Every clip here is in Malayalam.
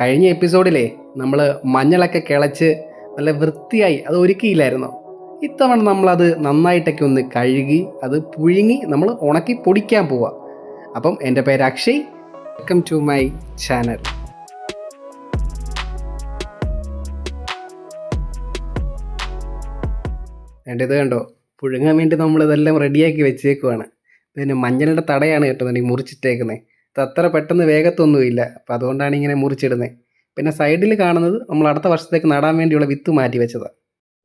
കഴിഞ്ഞ എപ്പിസോഡിലെ നമ്മൾ മഞ്ഞളൊക്കെ കിളച്ച് നല്ല വൃത്തിയായി അത് ഒരുക്കിയില്ലായിരുന്നോ? ഇത്തവണ നമ്മളത് നന്നായിട്ടൊക്കെ ഒന്ന് കഴുകി അത് പുഴുങ്ങി നമ്മൾ ഉണക്കി പൊടിക്കാൻ പോവാം. അപ്പം എന്റെ പേര് Akshay. Welcome to my channel വേണ്ടത് കണ്ടോ? പുഴുങ്ങാൻ വേണ്ടി നമ്മളിതെല്ലാം റെഡിയാക്കി വെച്ചേക്കുവാണ്. ഇതിന് മഞ്ഞളുടെ തടയാണ് കേട്ടോ നീ മുറിച്ചിട്ടേക്കുന്നത് അത്ര പെട്ടെന്ന് വേഗത്തൊന്നുമില്ല. അപ്പം അതുകൊണ്ടാണ് ഇങ്ങനെ മുറിച്ചിടുന്നത് പിന്നെ സൈഡിൽ കാണുന്നത് നമ്മൾ അടുത്ത വർഷത്തേക്ക് നടാൻ വേണ്ടിയുള്ള വിത്ത് മാറ്റി വെച്ചതാണ്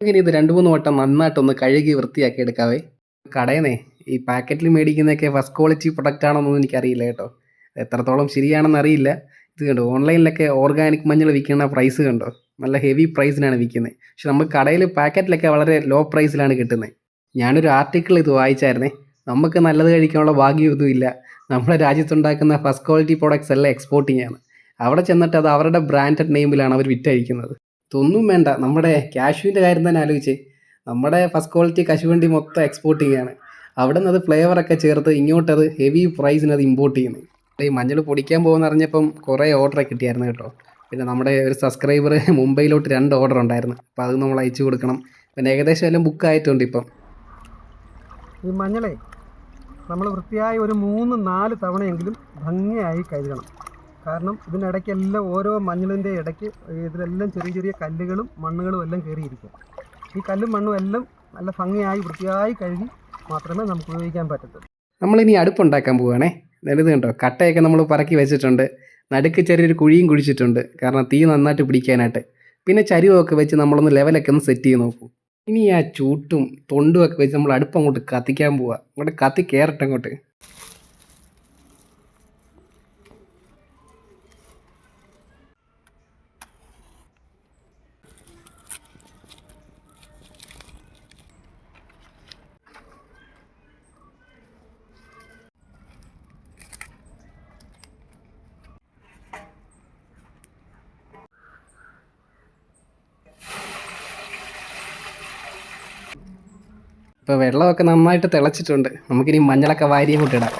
ഇങ്ങനെ ഇത് രണ്ട് മൂന്ന് വട്ടം നന്നായിട്ടൊന്ന് കഴുകി വൃത്തിയാക്കി എടുക്കാവേ? കടയന്നേ ഈ പാക്കറ്റിൽ മേടിക്കുന്നതൊക്കെ ഫസ്റ്റ് ക്വാളിറ്റി പ്രൊഡക്റ്റ് ആണെന്നൊന്നും എനിക്കറിയില്ല കേട്ടോ. എത്രത്തോളം ശരിയാണെന്ന് അറിയില്ല. ഇത് കണ്ടോ ഓൺലൈനിലൊക്കെ ഓർഗാനിക് മഞ്ഞൾ വിൽക്കുന്ന പ്രൈസ് കണ്ടോ? നല്ല ഹെവി പ്രൈസിനാണ് വിൽക്കുന്നത് പക്ഷെ നമുക്ക് കടയിൽ പാക്കറ്റിലൊക്കെ വളരെ ലോ പ്രൈസിലാണ് കിട്ടുന്നത് ഞാനൊരു ആർട്ടിക്കിൾ ഇത് വായിച്ചായിരുന്നേ. നമുക്ക് നല്ലത് കഴിക്കാനുള്ള ഭാഗ്യമൊന്നുമില്ല നമ്മുടെ രാജ്യത്തുണ്ടാക്കുന്ന ഫസ്റ്റ് ക്വാളിറ്റി പ്രോഡക്റ്റ്സ് എല്ലാം എക്സ്പോർട്ടിംഗ് ആണ്. അവിടെ ചെന്നിട്ട് അത് അവരുടെ ബ്രാൻഡഡ് നെയിമിലാണ് അവർ വിറ്റഴിക്കുന്നത്. ഇതൊന്നും വേണ്ട. നമ്മുടെ കാശുവിന്റെ കാര്യം തന്നെ ആലോചിച്ച്. നമ്മുടെ ഫസ്റ്റ് ക്വാളിറ്റി കശുവണ്ടി മൊത്തം എക്സ്പോർട്ടിംഗ് ആണ്. അവിടെ നിന്ന് അത് ഫ്ലേവറൊക്കെ ചേർത്ത് ഇങ്ങോട്ടത് ഹെവി പ്രൈസിന് അത് ഇമ്പോർട്ട് ചെയ്യുന്നത് ഈ മഞ്ഞൾ പൊടിക്കാൻ പോകുമെന്ന് അറിഞ്ഞപ്പം കുറേ ഓർഡറൊക്കെ കിട്ടിയായിരുന്നു കേട്ടോ. പിന്നെ നമ്മുടെ ഒരു സബ്സ്ക്രൈബർ മുംബൈയിലോട്ട് രണ്ട് ഓർഡർ ഉണ്ടായിരുന്നു. അപ്പോൾ അത് നമ്മൾ അയച്ചു കൊടുക്കണം. പിന്നെ ഏകദേശം എല്ലാം ബുക്ക് ആയിട്ടുണ്ട് ഇപ്പം. ഈ മഞ്ഞളെ നമ്മൾ വൃത്തിയായി ഒരു മൂന്ന് നാല് തവണയെങ്കിലും ഭംഗിയായി കഴുകണം. കാരണം ഇതിനിടയ്ക്കെല്ലാം ഓരോ മഞ്ഞളിന്റെ ഇടയ്ക്ക് ഇതിലെല്ലാം ചെറിയ ചെറിയ കല്ലുകളും മണ്ണുകളും എല്ലാം കയറിയിരിക്കും. ഈ കല്ലും മണ്ണും എല്ലാം നല്ല ഭംഗിയായി വൃത്തിയായി കഴുകി മാത്രമേ നമുക്ക് ഉപയോഗിക്കാൻ പറ്റത്തുള്ളൂ. നമ്മളിനി അടുപ്പുണ്ടാക്കാൻ പോവുകയാണേ. നല്ലത് കണ്ടോ? കട്ടയൊക്കെ നമ്മൾ പറക്കി വെച്ചിട്ടുണ്ട്. നടുക്ക് ചെറിയൊരു കുഴിയും കുഴിച്ചിട്ടുണ്ട്. കാരണം തീ നന്നായിട്ട് പിടിക്കാനായിട്ട്. പിന്നെ ചരിവൊക്കെ വെച്ച് നമ്മളൊന്ന് ലെവലൊക്കെ ഒന്ന് സെറ്റ് ചെയ്ത് നോക്കും. ഇനി ആ ചൂട്ടും തൊണ്ടും ഒക്കെ വെച്ച് നമ്മൾ അടുപ്പ് അങ്ങോട്ട് കത്തിക്കാൻ പോവുക അങ്ങോട്ട് കത്തി കയറട്ടെ അങ്ങോട്ട്. ഇപ്പോൾ വെള്ളമൊക്കെ നന്നായിട്ട് തിളച്ചിട്ടുണ്ട്. നമുക്കിനി മഞ്ഞളൊക്കെ വാരി കൂട്ടിടാം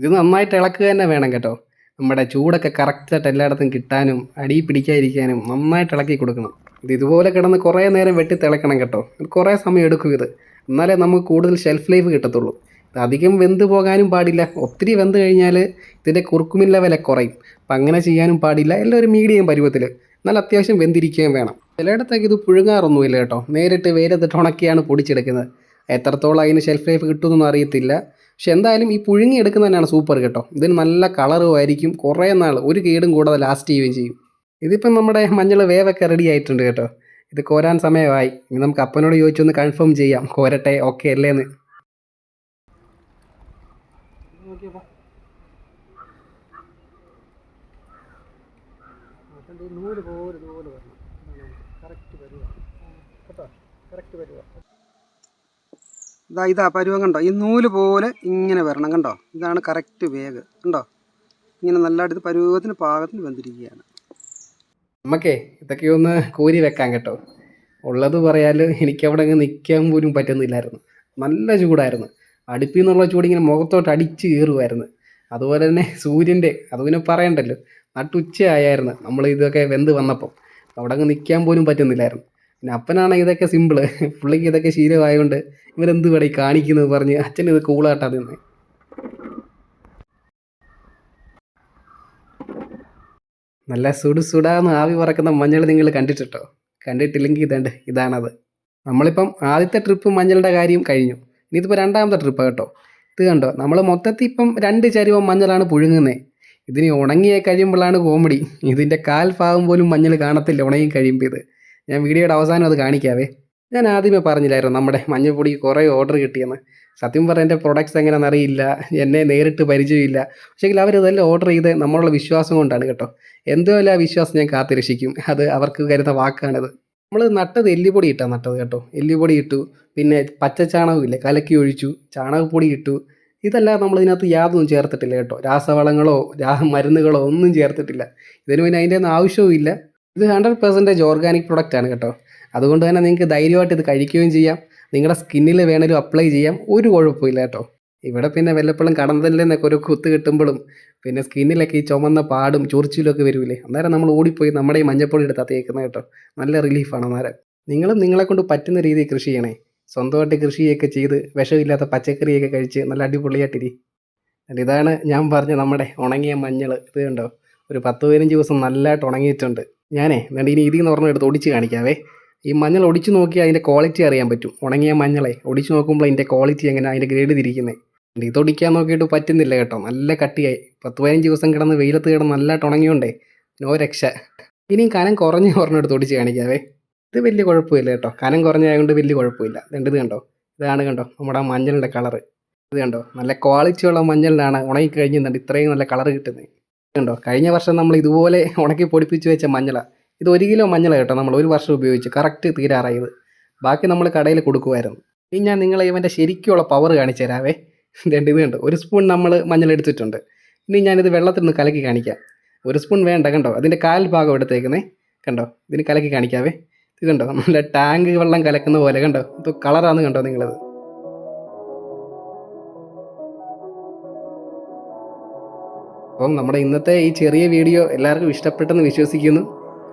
ഇത് നന്നായിട്ട് ഇളക്കുക തന്നെ വേണം കേട്ടോ. നമ്മുടെ ചൂടൊക്കെ കറക്റ്റായിട്ട് എല്ലായിടത്തും കിട്ടാനും അടി പിടിക്കാതിരിക്കാനും നന്നായിട്ട് ഇളക്കി കൊടുക്കണം. ഇത് ഇതുപോലെ കിടന്ന് കുറേ നേരം വെട്ടി തിളക്കണം കേട്ടോ. കുറേ സമയം എടുക്കും ഇത്. എന്നാലേ നമുക്ക് കൂടുതൽ ഷെൽഫ് ലൈഫ് കിട്ടത്തുള്ളൂ. അധികം വെന്ത് പോകാനും പാടില്ല. ഒത്തിരി വെന്ത് കഴിഞ്ഞാൽ ഇതിന്റെ കുറുക്കുമിൻ ലെവലെ കുറയും. അപ്പം അങ്ങനെ ചെയ്യാനും പാടില്ല. എല്ലാം ഒരു മീഡിയം പരുവത്തിൽ എന്നാൽ അത്യാവശ്യം വെന്തിരിക്കുകയും വേണം. ചിലയിടത്തേക്ക് ഇത് പുഴുങ്ങാറൊന്നുമില്ല കേട്ടോ. നേരിട്ട് വെയിലത്തിട്ട് ഉണക്കിയാണ് പൊടിച്ചെടുക്കുന്നത്. എത്രത്തോളം അതിന് ഷെൽഫ് ലൈഫ് കിട്ടുമെന്നൊന്നും അറിയത്തില്ല. പക്ഷെ എന്തായാലും ഈ പുഴുങ്ങി എടുക്കുന്നത് തന്നെയാണ് സൂപ്പർ കേട്ടോ. ഇതിന് നല്ല കളറും ആയിരിക്കും. കുറേ നാൾ ഒരു കേടും കൂടാതെ ലാസ്റ്റ് ചെയ്യുകയും ചെയ്യും. ഇതിപ്പം നമ്മുടെ മഞ്ഞൾ വേവൊക്കെ റെഡി ആയിട്ടുണ്ട് കേട്ടോ. ഇത് കോരാൻ സമയമായി. ഇനി നമുക്ക് അപ്പനോട് ചോദിച്ചൊന്ന് കൺഫേം ചെയ്യാം. കോരട്ടെ ഓക്കെ അല്ലേന്ന്. നൂൽ പോലെ പരുവ ഇതാ ഇതാ പരുവം കണ്ടോ? ഈ നൂൽ പോലെ ഇങ്ങനെ വരണം കണ്ടോ? ഇതാണ് കറക്റ്റ് വേഗ്. കണ്ടോ? ഇങ്ങനെ നല്ലതായിട്ട് ഇത് പരുവത്തിന് പാകത്തിന് വെന്തിരിക്കുകയാണ്. നമുക്കേ ഇതൊക്കെ ഒന്ന് കോരി വെക്കാൻ കേട്ടോ. ഉള്ളത് പറയാൽ എനിക്കവിടെ അങ്ങ് നിൽക്കാൻ പോലും പറ്റുന്നില്ലായിരുന്നു. നല്ല ചൂടായിരുന്നു. അടുപ്പിൽ നിന്നുള്ള ചൂടിങ്ങനെ മുഖത്തോട്ട് അടിച്ച് കയറുമായിരുന്നു അതുപോലെ തന്നെ സൂര്യന്റെ അത് പിന്നെ പറയണ്ടല്ലോ നട്ടുച്ചയായിരുന്നു നമ്മൾ ഇതൊക്കെ വെന്ത് വന്നപ്പം. അവിടെ അങ്ങ് നിൽക്കാൻ പോലും പറ്റുന്നില്ലായിരുന്നു. പിന്നെ അപ്പനാണെങ്കിൽ ഇതൊക്കെ സിമ്പിൾ പുള്ളിക്ക് ഇതൊക്കെ ശീലമായതുകൊണ്ട് ഇവരെന്ത് വേണേ കാണിക്കുന്നത് പറഞ്ഞ് അച്ഛൻ ഇത് കൂളാട്ടാ നിന്ന് നല്ല സുടു സുടാന്ന് ആവി പറക്കുന്ന മഞ്ഞൾ നിങ്ങൾ കണ്ടിട്ടോ കണ്ടിട്ടില്ലെങ്കിൽ ഇതണ്ട് ഇതാണത്. നമ്മളിപ്പം ആദ്യത്തെ ട്രിപ്പ് മഞ്ഞളുടെ കാര്യം കഴിഞ്ഞു. ഇനിയിപ്പോൾ രണ്ടാമത്തെ ട്രിപ്പ് കേട്ടോ. ഇത് കണ്ടോ നമ്മൾ മൊത്തത്തിൽ ഇപ്പം രണ്ട് ചരിവം മഞ്ഞളാണ് പുഴുങ്ങുന്നത് ഇതിന് ഉണങ്ങിയ കഴിയുമ്പോഴാണ് കോമഡി ഇതിന്റെ കാൽ ഭാഗം പോലും മഞ്ഞൾ കാണത്തില്ല ഉണങ്ങി കഴിയുമ്പോൾ ഇത് ഞാൻ വീഡിയോയുടെ അവസാനം അത് കാണിക്കാവേ. ഞാൻ ആദ്യമേ പറഞ്ഞില്ലായിരുന്നു നമ്മുടെ മഞ്ഞൾപ്പൊടി കുറേ ഓർഡർ കിട്ടിയെന്ന്? സത്യം പറഞ്ഞാൽ എന്റെ പ്രൊഡക്ട്സ് എങ്ങനെയാണെന്ന് അറിയില്ല. എന്നെ നേരിട്ട് പരിചയമില്ല. പക്ഷേങ്കിൽ അവരിതെല്ലാം ഓർഡർ ചെയ്ത് നമ്മളുള്ള വിശ്വാസം കൊണ്ടാണ് കേട്ടോ. എന്തോ അല്ല ആ വിശ്വാസം ഞാൻ കാത്തിരക്ഷിക്കും? അത് അവർക്ക് കരുത വാക്കാണിത്. നമ്മൾ നട്ടത് എല്ലുപൊടി ഇട്ടാണ് നട്ടത് കേട്ടോ. എല്ലുപൊടി ഇട്ടു. പിന്നെ പച്ച ചാണകമില്ലേ കലക്കി ഒഴിച്ചു. ചാണകപ്പൊടി ഇട്ടു. ഇതെല്ലാം നമ്മൾ ഇതിനകത്ത് യാതൊന്നും ചേർത്തിട്ടില്ല കേട്ടോ. രാസവളങ്ങളോ രാ മരുന്നുകളോ ഒന്നും ചേർത്തിട്ടില്ല. ഇതിന് പിന്നെ അതിന്റെ ഒന്നും ആവശ്യവും ഇല്ല. ഇത് ഹൺഡ്രഡ് പെർസെന്റേജ് ഓർഗാനിക് പ്രൊഡക്റ്റാണ് കേട്ടോ. അതുകൊണ്ട് തന്നെ നിങ്ങൾക്ക് ധൈര്യമായിട്ട് ഇത് കഴിക്കുകയും ചെയ്യാം. നിങ്ങളുടെ സ്കിന്നിൽ വേണേലും അപ്ലൈ ചെയ്യാം. ഒരു കുഴപ്പമില്ല കേട്ടോ. ഇവിടെ പിന്നെ വല്ലപ്പോഴും കടന്നതിൽ ഒരു കുത്ത് കിട്ടുമ്പോഴും പിന്നെ സ്കിന്നിലൊക്കെ ഈ ചുമന്ന പാടും ചൊറിച്ചിലും ഒക്കെ വരൂലേ അന്നേരം നമ്മൾ ഓടിപ്പോയി നമ്മുടെ ഈ മഞ്ഞപ്പൊടി എടുത്താൽ തേക്കുന്നത് കേട്ടോ. നല്ല റിലീഫാണ് അന്നേരം. നിങ്ങളും നിങ്ങളെ കൊണ്ട് പറ്റുന്ന രീതിയിൽ കൃഷി ചെയ്യണേ. സ്വന്തമായിട്ട് കൃഷിയൊക്കെ ചെയ്ത് വിഷമില്ലാത്ത പച്ചക്കറിയൊക്കെ കഴിച്ച് നല്ല അടിപൊളിയായിട്ടിരി. ഇതാണ് ഞാൻ പറഞ്ഞ നമ്മുടെ ഉണങ്ങിയ മഞ്ഞൾ ഇത് കണ്ടോ? ഒരു പത്ത് പതിനഞ്ച് ദിവസം നല്ലതായിട്ട് ഉണങ്ങിയിട്ടുണ്ട്. ഞാനേ എന്നിട്ട് ഇനി ഇതിൽ നിന്ന് ഓടിച്ച് കാണിക്കാവേ. ഈ മഞ്ഞൾ ഒടിച്ചു നോക്കിയാൽ അതിന്റെ ക്വാളിറ്റി അറിയാൻ പറ്റും. ഉണങ്ങിയ മഞ്ഞളെ ഒടിച്ചു നോക്കുമ്പോൾ അതിന്റെ ക്വാളിറ്റി എങ്ങനെ അതിന്റെ ഗ്രേഡ് തിരിക്കുന്നത് ഇത് ഒടിക്കാൻ നോക്കിയിട്ട് പറ്റുന്നില്ല കേട്ടോ. നല്ല കട്ടിയായി. പത്ത് പതിനഞ്ച് ദിവസം കിടന്ന് വെയിലത്ത് കിടന്ന് നല്ലതായിട്ട് ഉണങ്ങിയോണ്ടേ നോ രക്ഷ. ഇനിയും കനം കുറഞ്ഞ ഒരെണ്ണം എടുത്ത് ഒടിച്ച് കാണിക്കാവേ. ഇത് വലിയ കുഴപ്പമില്ല കേട്ടോ. കനം കുറഞ്ഞായതുകൊണ്ട് വലിയ കുഴപ്പമില്ല. രണ്ടത് കണ്ടോ? ഇതാണ് കണ്ടോ? നമ്മുടെ മഞ്ഞളിന്റെ കളറ് ഇത് കണ്ടോ? നല്ല ക്വാളിറ്റിയുള്ള മഞ്ഞളിലാണ് ഉണങ്ങി കഴിഞ്ഞിട്ടുണ്ട് ഇത്രയും നല്ല കളറ് കിട്ടുന്നത് കണ്ടോ? കഴിഞ്ഞ വർഷം നമ്മൾ ഇതുപോലെ ഉണക്കി പൊടിപ്പിച്ച് വെച്ച മഞ്ഞളാണ് ഇത് ഒരു കിലോ മഞ്ഞൾ കേട്ടോ നമ്മൾ ഒരു വർഷം ഉപയോഗിച്ച് കറക്റ്റ് തീരാറായത്. ബാക്കി നമ്മൾ കടയിൽ കൊടുക്കുമായിരുന്നു ഇനി ഞാൻ നിങ്ങളെ ഇവന്റെ ശരിക്കുള്ള പവർ കാണിച്ചു തരാവേ. രണ്ട് ഇത് ഒരു സ്പൂൺ നമ്മൾ മഞ്ഞൾ എടുത്തിട്ടുണ്ട്. ഇനി ഞാനിത് വെള്ളത്തിൽ നിന്ന് കലക്കി കാണിക്കാം. ഒരു സ്പൂൺ വേണ്ട കണ്ടോ? അതിന്റെ കാൽ ഭാഗം എടുത്തേക്കുന്നേ. കണ്ടോ? ഇതിന് കലക്കി കാണിക്കാവേ. ഇത് കണ്ടോ? നല്ല ടാങ്ക് വെള്ളം കലക്കുന്ന പോലെ കണ്ടോ? ഇത് കളറാന്ന് കണ്ടോ നിങ്ങളത്? അപ്പം നമ്മുടെ ഇന്നത്തെ ഈ ചെറിയ വീഡിയോ എല്ലാവർക്കും ഇഷ്ടപ്പെട്ടെന്ന് വിശ്വസിക്കുന്നു.